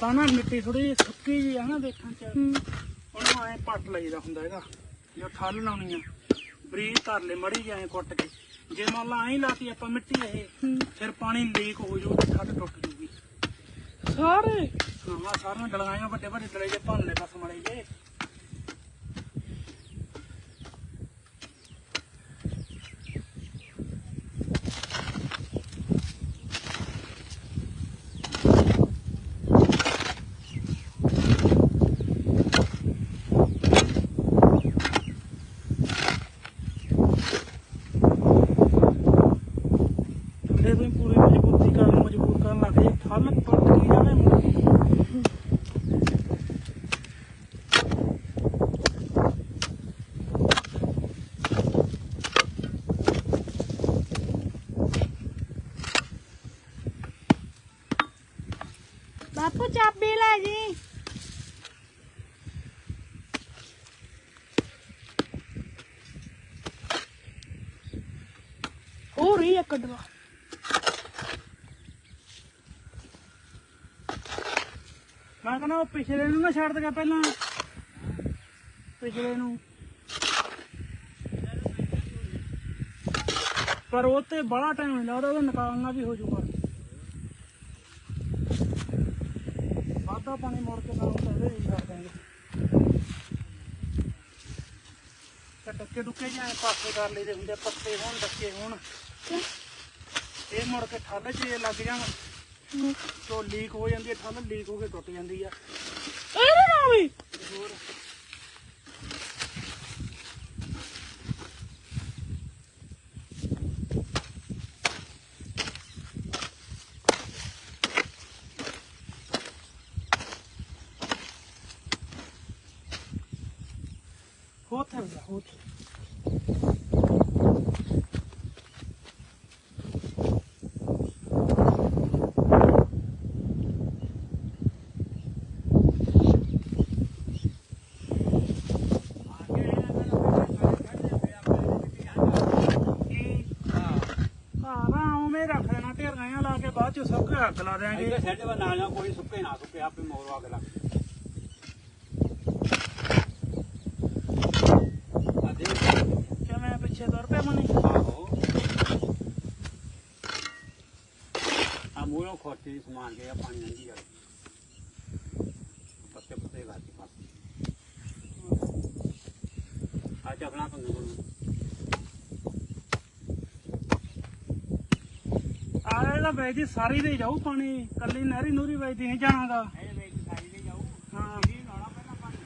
ਪਤਾ ਨਾ ਮਿੱਟੀ ਥੋੜੀ ਸੁੱਕੀ ਜੀ ਆ ਨਾ ਦੇਖਣ ਚ। ਉਹਨੂੰ ਐ ਪੱਟ ਲਈਦਾ ਹੁੰਦਾ ਹੈਗਾ ਜੋ ਠੱਲ ਲਾਉਣੀ ਆ। ਬਰੀਕ ਕਰ ਲੈ ਮੜੀ ਜਾਏ ਕੁੱਟ ਕੇ। ਜੇ ਮੰਨ ਲਾ ਐਂ ਲਾਤੀ ਆਪਾਂ ਮਿੱਟੀ ਇਹ ਫਿਰ ਪਾਣੀ ਲੀਕ ਹੋ ਜੂ ਤੇ ਠੱਲ ਟੁੱਟ ਜੂਗੀ ਸਾਰੇ? ਹਾਂ ਸਾਰੀਆਂ ਡਲਾਈਆਂ ਵੱਡੇ ਵੱਡੇ ਡਲੇ ਜੇ ਭੰਨ ਲੈ ਬਸ ਮੜੇ ਜੇ। ਥੱਲੇ ਤੋਂ ਹੀ ਪੂਰੀ ਮਜ਼ਬੂਤੀ ਕਰਨ ਮਜਬੂਰ ਕਰਨ ਲੱਗ ਜੇ ਠੱਲ ਟੁੱਟ ਗਈ ਜਾਵੇ ਮੁੜ ਬਾਪੂ ਚਾਬੀ ਲੈ ਜੀ ਹੋ ਰਹੀ ਹੈ ਕਡਵਾ ਮੈਂ ਕਹਿੰਦਾ ਉਹ ਪਿਛਲੇ ਨੂੰ ਨਾ ਛੱਡ ਦਗਾ ਪਹਿਲਾਂ। ਪਿਛਲੇ ਨੂੰ। ਪਰ ਉਹ ਤੇ ਬੜਾ ਟਾਈਮ ਨਹੀਂ ਲੱਗਦਾ, ਉਹਦਾ ਨਿਕਾਲਣਾ ਵੀ ਹੋ ਜਾਊਗਾ। ਵਾਧਾ ਪਾਣੀ ਮੋੜ ਕੇ ਨਾਲ ਉਹਦੇ ਹੀ ਛੱਡ ਦਾਂਗੇ ਤੇ ਡੱਕੇ ਡੁੱਕੇ ਜਾਂ ਪਾਸੇ ਕਰ ਲਈਦੇ ਹੁੰਦੇ ਪੱਤੇ ਹੋਣ, ਡੱਕੇ ਹੋਣ। ਇਹ ਮੁੜ ਕੇ ਠੱਲ 'ਚ ਜੇ ਲੱਗ ਜਾਣ। ਤੋ ਲੀਕ ਹੋ ਜਾਂਦੀ ਹੈ ਠੱਲ ਲੀਕ ਹੋ ਕੇ ਟੁੱਟ ਜਾਂਦੀ ਆ। ਇਹਦੇ ਨਾਲ ਵੀ? ਹੋਰ ਹੋਤ ਹੈ ਬਈ ਹੋਤ ਆਉਵੇਂ ਰੱਖ ਦੇਣਾ ਢੇਰੀਆਂ ਲਾ ਕੇ ਬਾਅਦ ਚ ਸੁੱਕ ਅੱਗ ਲਾ ਦੇਾਂਗੇ ਇਹਦੇ ਸੈੱਟ ਵਾ ਨਾ ਕੋਈ ਸੁੱਕੇ ਨਾ ਸੁੱਕੇ ਆਪੇ ਮੋਰ ਅੱਗ ਆ ਦੇਖ। ਕਿਵੇਂ ਪਿੱਛੇ ਤੁਰ ਪਿਆ ਮਨੀ? ਆਹੋ। ਆ ਮੂਲੋਂ ਖੋਤੀ ਸਮਾਨ ਗਿਆ ਪਾਣੀ ਲੰਗੀ ਜਾ ਪੱਤੇ ਪੱਤੇ ਗਾਤੀ ਪਾਸ ਆ ਚਪਲਾ ਪੰਗ ਨੂੰ ਆ ਇਹਦਾ ਵੈਦੀ ਸਾਰੀ ਦੇ ਜਾਊ ਪਾਣੀ, ਕੱਲੀ ਨਹਿਰੀ ਨੂਰੀ ਵੈਦੀ ਨਹੀਂ ਜਾਣਾਗਾ ਇਹ ਵੇਖ ਸਾਰੀ ਦੇ ਜਾਊ ਹਾਂ। ਇਹ ਲਾਉਣਾ ਪਹਿਲਾਂ ਪਾਣੀ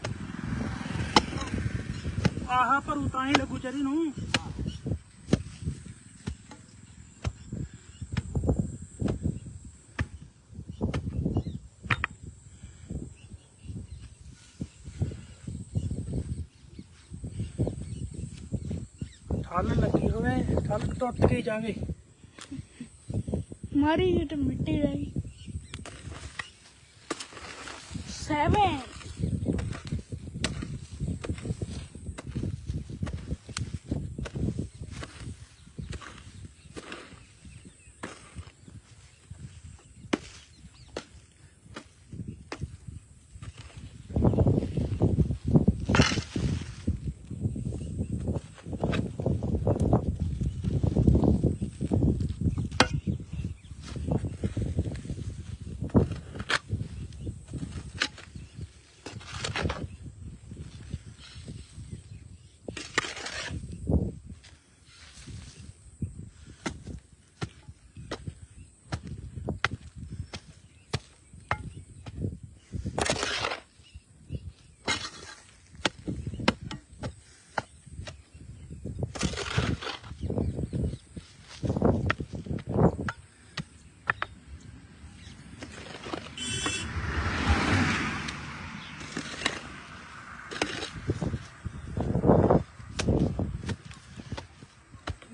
ਆਹਾ ਭਰੂ ਤਾਂ ਹੀ ਲੱਗੂ ਚਰੀ ਨੂੰ। ਠੱਲ ਲੱਗੀ ਹੋਵੇ, ਠੱਲ ਟੁੱਟ ਕੇ ਜਾਵੇ। ਮਾਰੀ ਜਿਹੀ ਤੇ ਮਿੱਟੀ ਰਹਿ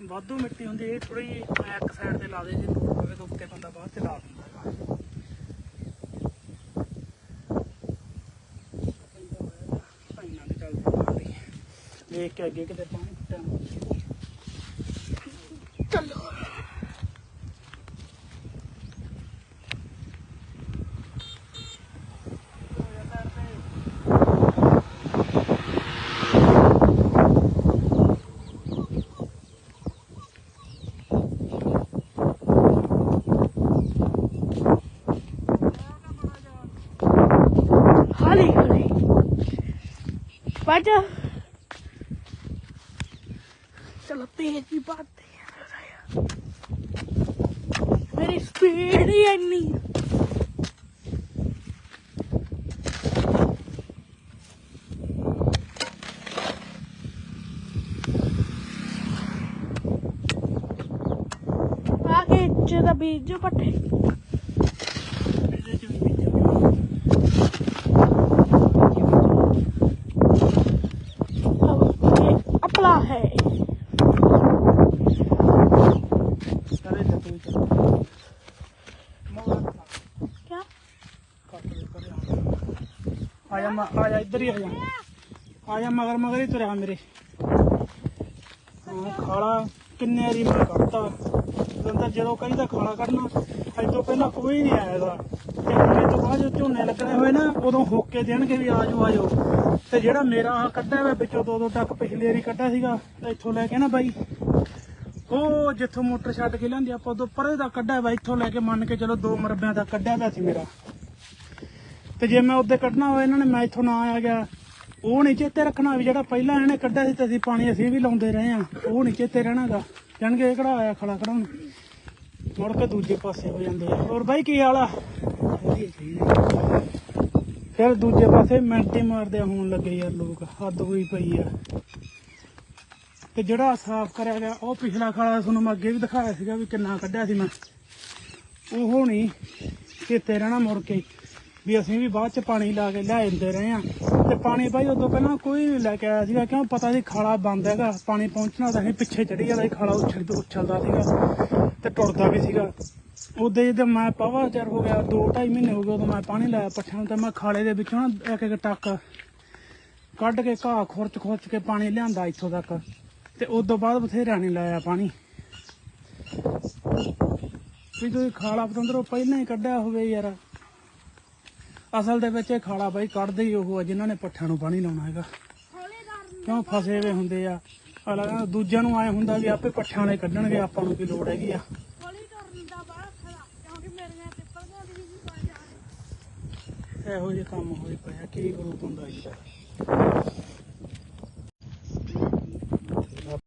ਵਾਧੂ ਮਿੱਟੀ ਹੁੰਦੀ ਇਹ ਥੋੜੀ ਜਿਹੀ ਇੱਕ ਸਾਈਡ ਤੇ ਲਾ ਦੇ, ਜੇ ਲੋੜ ਪਵੇ ਤਾਂ ਉੱਤੇ ਬੰਦਾ ਬਾਅਦ ਤੇ ਲਾ ਦਿੰਦਾ। ਹੈਗਾ ਦੇਖ ਕੇ ਅੱਗੇ ਕਿਤੇ ਪਾਣੀ ਟਾਈਮ ਚਲੋ। ਅੱਜ ਚਲੋ ਤੇਜ਼ ਹੀ ਬਾਤ ਹੈ ਮੇਰੀ ਸਪੀਡ ਹੀ ਇੰਨੀ। ਆਗੇ ਚ ਦਾ ਬੀਜ ਪੱਠੇ। ਆ ਆ ਜਾ, ਇੱਧਰ ਹੀ ਆ ਜਾ। ਆ ਜਾ ਮਗਰ ਮਗਰ ਹੀ ਤੁਰਿਆ ਮੇਰੇ। ਖਾਲਾ ਕਿੰਨੇ ਵਾਰੀ ਮੈਂ ਕੱਢਤਾ। ਅੰਦਰ ਜਦੋਂ ਕਹਿੰਦਾ ਖਾਲਾ ਕੱਢਣਾ ਅੱਜ ਤੋਂ ਪਹਿਲਾਂ ਕੋਈ ਨਹੀਂ ਆਇਆਗਾ ਤੇ ਹੁਣ ਤੋਂ ਬਾਅਦ ਜੋ ਝੋਨੇ ਲੱਗਣੇ ਹੋਏ ਨਾ, ਉਦੋਂ ਹੋਕੇ ਦੇਣਗੇ ਵੀ ਆਜੋ ਆਜੋ ਤੇ ਜਿਹੜਾ ਮੇਰਾ ਆਹ ਕੱਢਿਆ ਵਾ ਵਿੱਚੋਂ ਦੋ ਦੋ ਟੱਕ ਪਿਛਲੀ ਵਾਰੀ ਕੱਢਿਆ ਸੀਗਾ ਇੱਥੋਂ ਲੈ ਕੇ ਨਾ ਬਾਈ, ਉਹ ਜਿੱਥੋਂ ਮੋਟਰ ਛੱਡ ਕੇ ਲਿਆਂਦੀ, ਆਪਾਂ ਉਦੋਂ ਪਰੇ ਦਾ ਕੱਢਿਆ ਵਾ, ਇੱਥੋਂ ਲੈ ਕੇ ਮੰਨ ਕੇ ਚਲੋ ਦੋ ਮਰਬਿਆਂ ਦਾ ਕੱਢਿਆ ਵਾ ਸੀ ਮੇਰਾ। ਤੇ ਜੇ ਮੈਂ ਉਹਦੇ ਕੱਢਣਾ ਹੋਵੇ ਇਹਨਾਂ ਨੇ, ਮੈਂ ਇੱਥੋਂ ਨਾ ਆ ਗਿਆ। ਉਹ ਨਹੀਂ ਚੇਤੇ ਰੱਖਣਾ ਵੀ ਜਿਹੜਾ ਪਹਿਲਾਂ ਇਹਨੇ ਕੱਢਿਆ ਸੀ ਤੇ ਅਸੀਂ ਪਾਣੀ ਅਸੀਂ ਵੀ ਲਾਉਂਦੇ ਰਹੇ ਆ ਉਹ ਨਹੀਂ ਚੇਤੇ ਰਹਿਣਾਗਾ। ਜਾਣਗੇ ਇਹ ਕਿਹੜਾ ਆਇਆ ਖੜਾ ਖੜਾਉਣ ਮੁੜ ਕੇ ਦੂਜੇ ਪਾਸੇ ਹੋ ਜਾਂਦੇ ਆ। ਹੋਰ ਬਾਈ ਕੀ ਹਾਲ ਆ? ਫਿਰ ਦੂਜੇ ਪਾਸੇ ਮਿੰਟ ਮਾਰਦੇ ਹੋਣ ਲੱਗੇ ਯਾਰ ਲੋਕ। ਹੱਦ ਹੋਈ ਪਈ ਆ। ਤੇ ਜਿਹੜਾ ਸਾਫ਼ ਕਰਿਆ ਗਿਆ, ਉਹ ਪਿਛਲਾ ਖਾਲਾ ਤੁਹਾਨੂੰ ਮੈਂ ਅੱਗੇ ਵੀ ਦਿਖਾਇਆ ਸੀਗਾ ਵੀ ਕਿੰਨਾ ਕੱਢਿਆ ਸੀ ਮੈਂ। ਉਹ ਨਹੀਂ ਚੇਤੇ ਰਹਿਣਾ ਮੁੜ ਕੇ। ਵੀ ਅਸੀਂ ਵੀ ਬਾਅਦ ਚ ਪਾਣੀ ਲਾ ਕੇ ਲੈ ਜਾਂਦੇ ਰਹੇ ਆ ਤੇ ਪਾਣੀ ਭਾਈ ਉਦੋਂ ਪਹਿਲਾਂ ਕੋਈ ਨਹੀਂ ਲੈ ਕੇ ਆਇਆ ਸੀਗਾ, ਕਿਉਂ ਪਤਾ ਸੀ ਖਾਲਾ ਬੰਦ ਹੈਗਾ, ਪਾਣੀ ਪਹੁੰਚਣਾ ਤਾਂ ਅਸੀਂ ਪਿੱਛੇ ਚੜੀ ਜਾਂਦਾ ਸੀ, ਖਾਲਾ ਉੱਛਲ ਉੱਛਲਦਾ ਸੀਗਾ ਤੇ ਟੁੱਟਦਾ ਵੀ ਸੀਗਾ। ਉਦੋਂ ਜਦੋਂ ਮੈਂ ਪਵਾ ਚਿਰ ਹੋ ਗਿਆ 2.5 ਮਹੀਨੇ ਹੋ ਗਏ ਉਦੋਂ ਮੈਂ ਪਾਣੀ ਲਾਇਆ ਪੱਠਿਆਂ ਨੂੰ ਤੇ ਮੈਂ ਖਾਲੇ ਦੇ ਵਿੱਚੋਂ ਨਾ ਇੱਕ ਇੱਕ ਟੱਕ ਕੱਢ ਕੇ ਘਾਹ ਖੁਰਚ ਖੁਰਚ ਕੇ ਪਾਣੀ ਲਿਆਂਦਾ ਇੱਥੋਂ ਤੱਕ। ਤੇ ਉਦੋਂ ਬਾਅਦ ਬਥੇਰਾ ਨਹੀਂ ਲਾਇਆ ਪਾਣੀ। ਵੀ ਤੁਸੀਂ ਖਾਲਾ ਪਤੰਦਰੋਂ ਪਹਿਲਾਂ ਹੀ ਕੱਢਿਆ ਹੋਵੇ ਯਾਰ। ਅਸਲ ਦੇ ਵਿੱਚ ਇਹ ਖਾਲਾ ਬਾਈ ਕੱਢਦੇ ਹੀ ਉਹ ਆ, ਜਿਨ੍ਹਾਂ ਨੇ ਪੱਠਿਆਂ ਨੂੰ ਪਾਣੀ ਲਾਉਣਾ ਹੈਗਾ। ਕਿਉਂ ਫਸੇ ਹੋਏ ਹੁੰਦੇ ਆ? ਅਗਲਾ ਦੂਜਿਆਂ ਨੂੰ ਆਏ ਹੁੰਦਾ ਵੀ ਆਪੇ ਪੱਠਿਆਂ ਨੇ ਕੱਢਣਗੇ, ਆਪਾਂ ਨੂੰ ਕੀ ਲੋੜ ਹੈਗੀ ਆ? ਇਹੋ ਜਿਹੇ ਕੰਮ ਹੋਏ ਪਏ ਕੀ ਗਰੂਪ ਹੁੰਦਾ ਜੀ